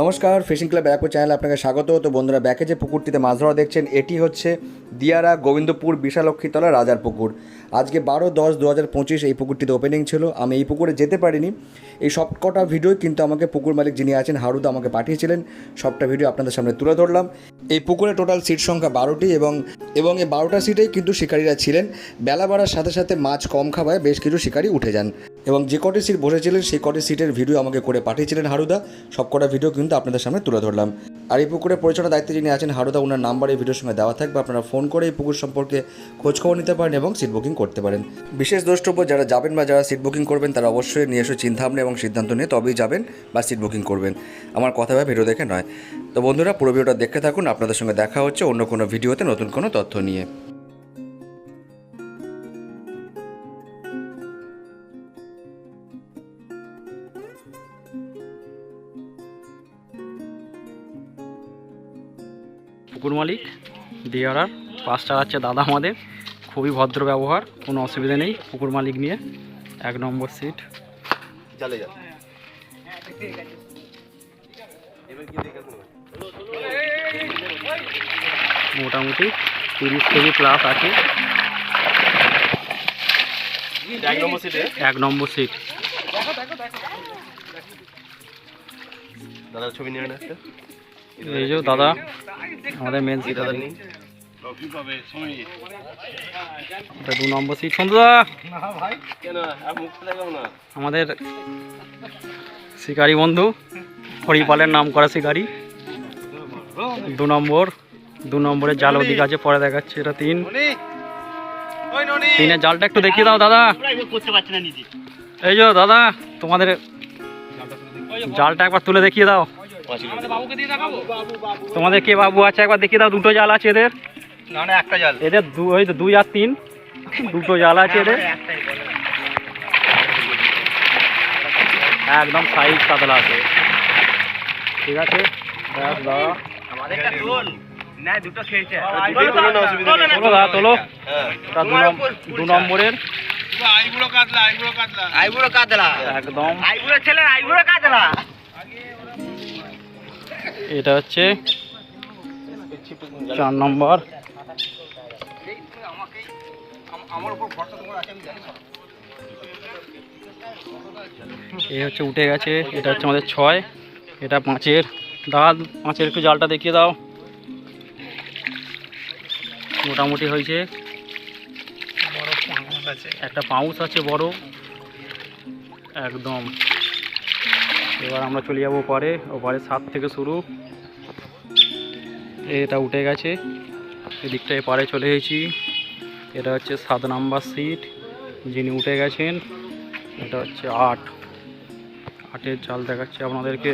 নমস্কার fishing club ব্যাকো চ্যানেলে আপনাকে স্বাগত। তো বন্ধুরা, ব্যাকে যে পুকুরটিতে মাছ ধরা দেখছেন, এটি হচ্ছে দিয়ারা গোবিন্দপুর বিশালক্ষীতলা রাজার পুকুর। আজকে বারো দশ দু হাজার পঁচিশ এই পুকুরটিতে ওপেনিং ছিল। আমি এই পুকুরে যেতে পারিনি। এই সব কটা ভিডিও কিন্তু আমাকে পুকুর মালিক যিনি আছেন, হারুদা আমাকে পাঠিয়েছিলেন। সবটা ভিডিও আপনাদের সামনে তুলে ধরলাম। এই পুকুরে টোটাল সিট সংখ্যা বারোটি এবং এবং এই বারোটা সিটেই কিন্তু শিকারীরা ছিলেন। বেলা বাড়ার সাথে সাথে মাছ কম খাওয়ায় বেশ কিছু শিকারী উঠে যান। এবং যে কটি সিট বসেছিলেন, সেই কটি সিটের ভিডিও আমাকে করে পাঠিয়েছিলেন হারুদা। সব কটা ভিডিও কিন্তু আপনাদের সামনে তুলে ধরলাম। আর এই পুকুরে পরিচালনার দায়িত্বে যিনি আছেন, হারুদা ওনার নাম্বার এই ভিডিওর সঙ্গে দেওয়া থাকবে। আপনারা ফোন করে এই পুকুর সম্পর্কে খোঁজখবর নিতে পারেন এবং সিট বুকিং করতে পারেন। বিশেষ দ্রষ্টব্য, যারা যাবেন বা যারা সিট বুকিং করবেন, তারা অবশ্যই এসে চিন্তাভাবনা এবং সিদ্ধান্ত নিয়ে তবেই যাবেন বা সিট বুকিং করবেন। আমার কথা ভাবে ভিডিও দেখে নয়। তো বন্ধুরা, পুরো ভিডিওটা দেখতে থাকুন। আপনাদের সঙ্গে দেখা হচ্ছে অন্য কোনো ভিডিওতে নতুন কোনো তথ্য নিয়ে। পুকুর মালিক দিয়ারার পাশ চালাচ্ছে দাদা আমাদের খুবই ভদ্র ব্যবহার কোনো অসুবিধা নেই পুকুর মালিক নিয়ে এক নম্বর সিট মোটামুটি তিরিশ কেজি প্লাস আছে। এক নম্বর সিটে দাদার ছবি নিয়ে এই যে দাদা, আমাদের মেন সিট এটা দু নম্বর সিট সন্ধ্যা আমাদের শিকারি বন্ধু, হরিপালের নাম করা শিকারি। দু নম্বর, দু নম্বরের জাল ওদিক আছে, পরে দেখাচ্ছে, এটা তিন। তিনের জালটা একটু দেখিয়ে দাও, দাদা। এই যে দাদা, তোমাদের জালটা একবার তুলে দেখিয়ে দাও। তোমাদের কে বাবু আছে? একবার দেখিয়ে দাও দুটো জাল আছে এদের। না না একটা জাল। এদের দু ওই তো দুই আর তিন। দুটো জাল আছে এদের। একদম সাইজ কাতলা আছে। ঠিক আছে? তুলো। হ্যাঁ। দু নম- নম্বরের। আইবুড়ো কাতলা একদম। আইবুড়ো ছেলে আইবুড়ো কাতলা। এটা হচ্ছে চার নম্বর। এই হচ্ছে উঠে গেছে, এটা হচ্ছে আমাদের ছয়, এটা পাঁচের দাঁত পাঁচের একটু জালটা দেখিয়ে দাও। মোটামুটি হয়েছে। একটা পাউস আছে বড়। একদম। এবার আমরা চলে যাব পরে, ওপারে সাত থেকে শুরু। এটা উঠে গেছে, এদিকটা এপারে চলে এসেছি। এটা হচ্ছে সাত নাম্বার সিট, যিনি উঠে গেছেন, এটা হচ্ছে আট। আটের চাল দেখাচ্ছে আপনাদেরকে।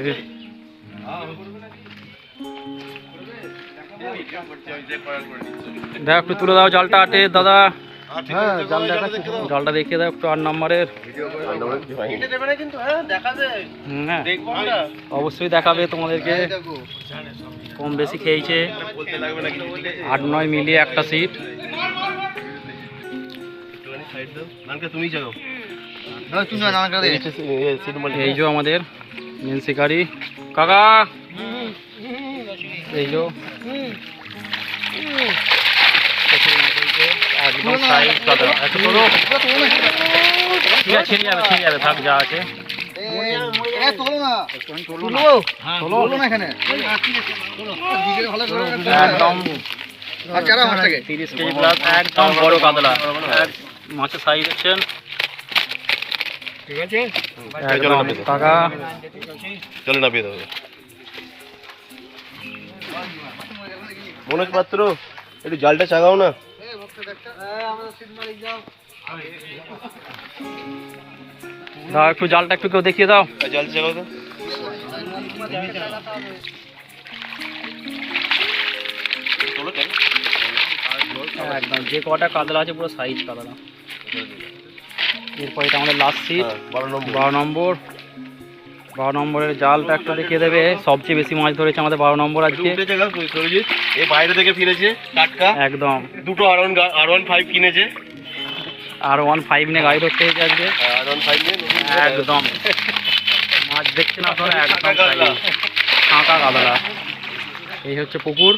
দেখ, একটু তুলে দাও জালটা আটে দাদা। জালটা দেখিয়ে দাও একটু আট নম্বরের দেবে না কিন্তু হ্যাঁ দেখাবে হুম, হ্যাঁ দেখব আমরা অবশ্যই দেখাবে তোমাদেরকে কম বেশি খেয়েছে আট নয় মিলিয়ে একটা সিট এই যে আমাদের মেন শিকারি কাকা এই যে একদম সাইজ কাদা একটু তোলো ঠিক আছে ছিঁড়ে যাবে ছিঁড়ে যাবে থাক যা আছে তিরিশ কেজি প্লাস একদম বড় কাতলা মাছের সাইজ দেখছেন? একদম কাকা চলে নামিয়ে দেবো মনোজ পাত্র একটু জালটা চাগাও না। দাও একটু জালটা একটু কেউ দেখিয়ে দাও। জাল তো একদম যে কটা কাতলা আছে পুরো সাইজ কাতলা। এরপর এটা আমাদের লাস্ট সিট হ্যাঁ, বারো নম্বর। বারো নম্বর। বারো নম্বরের জালটা একটু দেখিয়ে দেবে। সবচেয়ে বেশি মাছ ধরেছে আমাদের বারো নম্বর আজকে। জায়গা বাইরে থেকে ফিরেছে টাটকা। একদম। দুটো R one R one five কিনেছে। আর ওয়ান ফাইভ নিয়ে গাড়ি ধরতে হয়েছে আজকে। আর ওয়ান ফাইভ একদম। মাছ দেখছে না আপনারা একদম। কাঁকা এই হচ্ছে পুকুর।